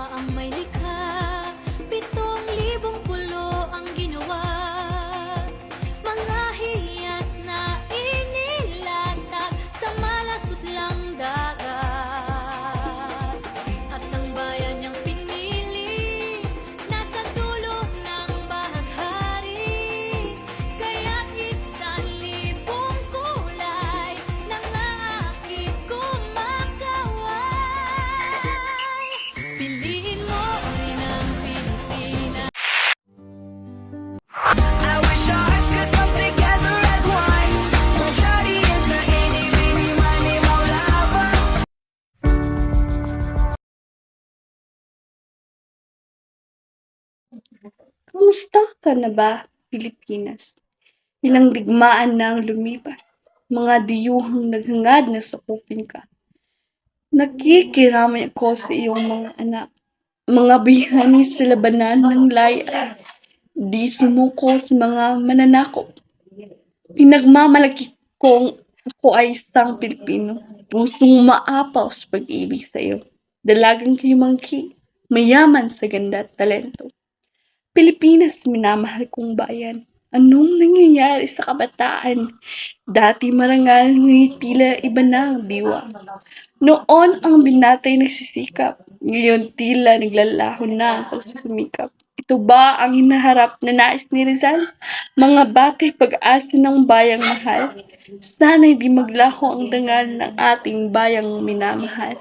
mga ang Kamusta ka na ba, Pilipinas? Ilang digmaan na ang lumipas, mga diyuhang naghangad na sakupin ka. Nakikiramay ako sa iyong mga anak, mga bihani sa labanan ng laya. Di sumuko sa mga mananakop. Pinagmamalaki kong ako ay isang Pilipino, pusong maapaw sa pag-ibig sa iyo. Dalagang himangki, mayaman sa ganda at talento. Pilipinas, minamahal kong bayan. Anong nangyayari sa kabataan? Dati marangal, ngunit tila iba na ang diwa. Noon ang binatay nagsisikap, ngayon tila naglalaho na ang pagsusumikap. Ito ba ang hinaharap na nais ni Rizal? Mga batay pag-asa ng bayang mahal. Sana hindi maglaho ang dangal ng ating bayang minamahal.